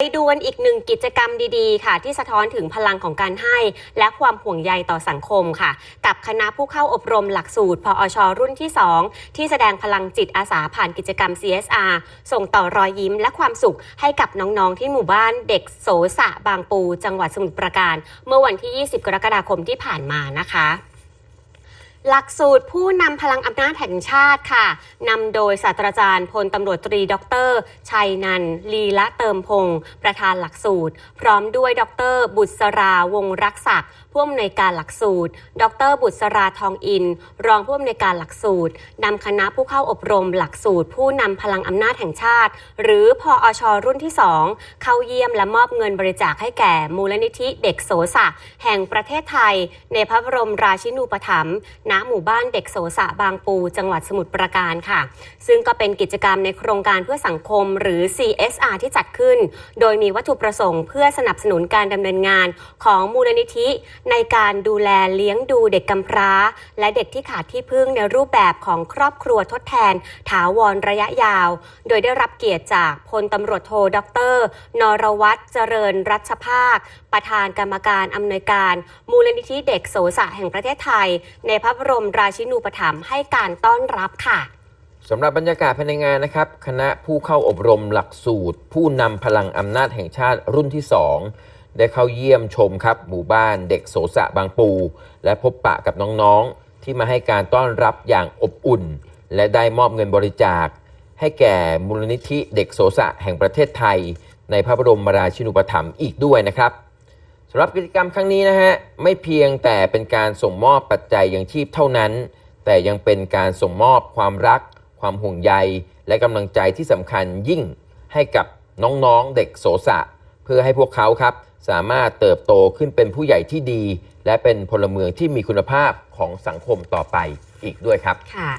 ไปดูกันอีกหนึ่งกิจกรรมดีๆ ค่ะ ที่สะท้อนถึงพลังของการให้ และความห่วงใยต่อสังคมค่ะ กับคณะผู้เข้าอบรมหลักสูตร พอชรุ่นที่ 2 ที่แสดงพลังจิตอาสาผ่านกิจกรรม CSR ส่งต่อรอยยิ้มและความสุขให้กับน้องๆ ที่หมู่บ้านเด็กโสสะบางปู จังหวัดสมุทรปราการ เมื่อวันที่ 20 กรกฎาคมที่ผ่านมานะคะ หลักสูตรผู้นำพลังอำนาจแห่งชาติค่ะนำโดยศาสตราจารย์พลตำรวจตรีดอกเตอรชัยนันลีละเติมพงศ์ประธานหลักสูตร พร้อมด้วยดอกเตอรบุษราวงรักศักด์ผู้อำนวยการหลักสูตรดอกเตอรบุษราทองอิน รองผู้อำนวยการหลักสูตรนำคณะผู้เข้าอบรมหลักสูตร ผู้นำพลังอำนาจแห่งชาติ หรือพออชรุ่นที่ 2 เข้าเยี่ยมและมอบเงินบริจาคให้แก่มูลนิธิเด็กโสสะแห่งประเทศไทย ในพระบรมราชินูปถัมภ์ณหมู่บ้านเด็กโสสะบางปู จังหวัดสมุทรปราการค่ะ ซึ่งก็เป็นกิจกรรมในโครงการเพื่อสังคมหรือ CSR ที่จัดขึ้น โดยมีวัตถุประสงค์เพื่อสนับสนุนการดำเนินงานของมูลนิธิ ในการดูแลเลี้ยงดูเด็กกำพร้า และเด็กที่ขาดที่พึ่งในรูปแบบของครอบครัวทดแทน ถาวรระยะยาว โดยได้รับเกียรติจากพลตำรวจโทดร นรวัตรเจริญรัชภาค ประธานกรรมการอำนวยการ มูลนิธิเด็กโสสะแห่งประเทศไทย ในพระบรมราชินูปถัมภ์ให้การต้อนรับค่ะสำหรับบรรยากาศภายในงานนะครับ คณะผู้เข้าอบรมหลักสูตร ผู้นำพลังอำนาจแห่งชาติรุ่นที่ 2 ได้เข้าเยี่ยมชมครับ หมู่บ้านเด็กโสสะบางปู และพบปะกับน้องๆ ที่มาให้การต้อนรับอย่างอบอุ่น และได้มอบเงินบริจาค ให้แก่มูลนิธิเด็กโสสะแห่งประเทศไทย ในพระบรมราชินูปถัมภ์อีกด้วยนะครับ สำหรับกิจกรรมครั้งนี้นะฮะไม่เพียงแต่เป็นการส่งมอบปัจจัยยังชีพเท่านั้น แต่ยังเป็นการส่งมอบความรัก ความห่วงใย และกำลังใจที่สำคัญยิ่งให้กับน้องๆเด็กโสสะ เพื่อให้พวกเขาครับ สามารถเติบโตขึ้นเป็นผู้ใหญ่ที่ดี และเป็นพลเมืองที่มีคุณภาพของสังคมต่อไปอีกด้วยครับค่ะ